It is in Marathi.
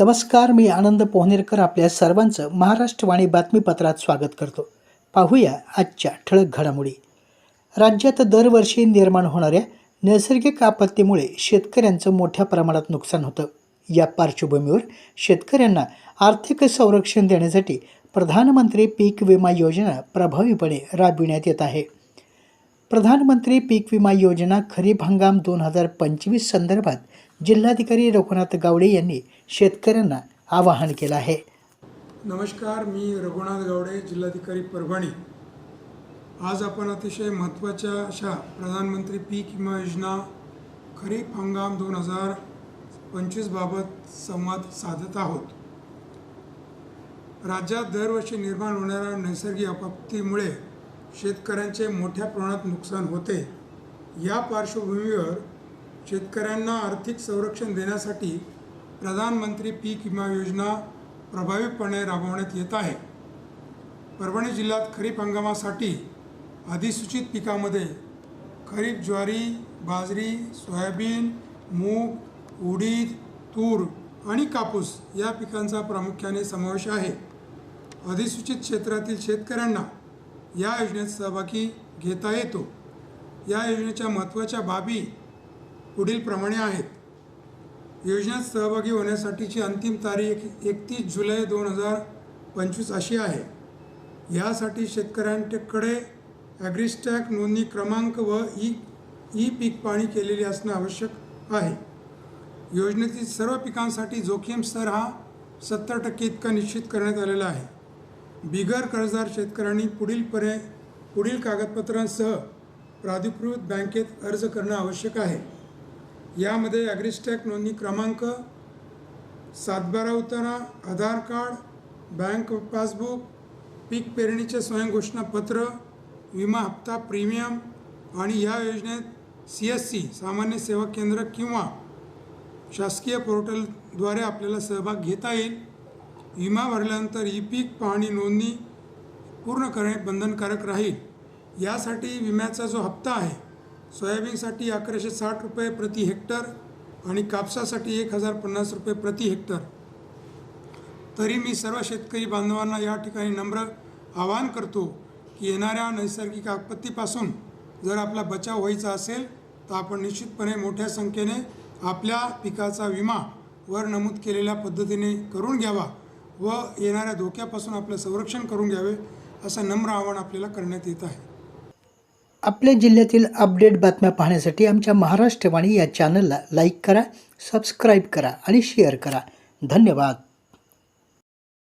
नमस्कार मी आनंद पोहनेरकर आपल्या सर्वांचं महाराष्ट्रवाणी बातमीपत्रात स्वागत करतो. पाहूया आजच्या ठळक घडामोडी. राज्यात दरवर्षी निर्माण होणाऱ्या नैसर्गिक आपत्तीमुळे शेतकऱ्यांचं मोठ्या प्रमाणात नुकसान होतं. या पार्श्वभूमीवर शेतकऱ्यांना आर्थिक संरक्षण देण्यासाठी प्रधानमंत्री पीक विमा योजना प्रभावीपणे राबविण्यात येत आहे. प्रधानमंत्री पीक विमा योजना खरीप हंगाम दोन हजार पंचवीस संदर्भात जिल्हाधिकारी रघुनाथ गावडे यांनी शेतकऱ्यांना आवाहन केलं आहे. नमस्कार मी रघुनाथ गावडे जिल्हाधिकारी परभणी. आज आपण अतिशय महत्त्वाच्या अशा प्रधानमंत्री पीक विमा योजना खरीप हंगाम दोन हजार पंचवीसबाबत संवाद साधत आहोत. राज्यात दरवर्षी निर्माण होणाऱ्या नैसर्गिक आपत्तीमुळे शेतकऱ्यांचे मोठ्या प्रमाणात नुकसान होते. या पार्श्वभूमीवर शेतकऱ्यांना आर्थिक संरक्षण देण्यासाठी प्रधानमंत्री पीक विमा योजना प्रभावीपणे राबवण्यात येत आहे. परभणी जिल्ह्यात खरीप हंगामासाठी अधिसूचित पिकामध्ये खरीप ज्वारी बाजरी सोयाबीन मूग उडीद तूर आणि कापूस या पिकांचा प्रामुख्याने समावेश आहे. अधिसूचित क्षेत्रातील शेतकऱ्यांना या योजनेत सहभागी घेता येतो. या योजनेच्या महत्त्वाच्या बाबी पुढीलप्रमाणे आहेत. योजनेत सहभागी होण्यासाठीची अंतिम तारीख एकतीस जुलै दोन हजार पंचवीस अशी आहे. यासाठी शेतकऱ्यांकडे ॲग्रिस्टॅक नोंदणी क्रमांक व ई ई पीक पाणी केलेली असणं आवश्यक आहे. योजनेतील सर्व पिकांसाठी जोखीम स्तर हा सत्तर टक्के इतका निश्चित करण्यात आलेला आहे. बिगर कर्जदार शेतकऱ्यांनी पुढील पर्याय पुढील कागदपत्रांसह प्राधिकृत बँकेत अर्ज करणं आवश्यक आहे. यामध्ये ॲग्रिस्टॅक नोंदणी क्रमांक सातबारा उतारा आधार कार्ड बँक पासबुक पीक पेरणीचे स्वयंघोषणापत्र विमा हप्ता प्रीमियम आणि या योजनेत सी एस सी सामान्य सेवा केंद्र किंवा शासकीय पोर्टलद्वारे आपल्याला सहभाग घेता येईल. विमा भरल्यानंतर ई पीक पाहणी नोंदणी पूर्ण करणे बंधनकारक राहील. यासाठी विम्याचा जो हप्ता आहे सोयाबीनसाठी अकराशे साठ रुपये प्रति हेक्टर आणि कापसासाठी एक हजार पन्नास रुपये प्रति हेक्टर. तरी मी सर्व शेतकरी बांधवांना या ठिकाणी नम्र आवाहन करतो की येणाऱ्या नैसर्गिक आपत्तीपासून जर आपला बचाव व्हायचा असेल तर आपण निश्चितपणे मोठ्या संख्येने आपल्या पिकाचा विमा वर नमूद केलेल्या पद्धतीने करून घ्यावा. व येणाऱ्या धोक्यापासून आपलं संरक्षण करून घ्यावे असं नम्र आवाहन आपल्याला करण्यात येत आहे. आपल्या जिल्ह्यातील अपडेट बातम्या पाहण्यासाठी आमच्या महाराष्ट्रवाणी या चॅनलला लाईक करा सबस्क्राईब करा आणि शेअर करा. धन्यवाद.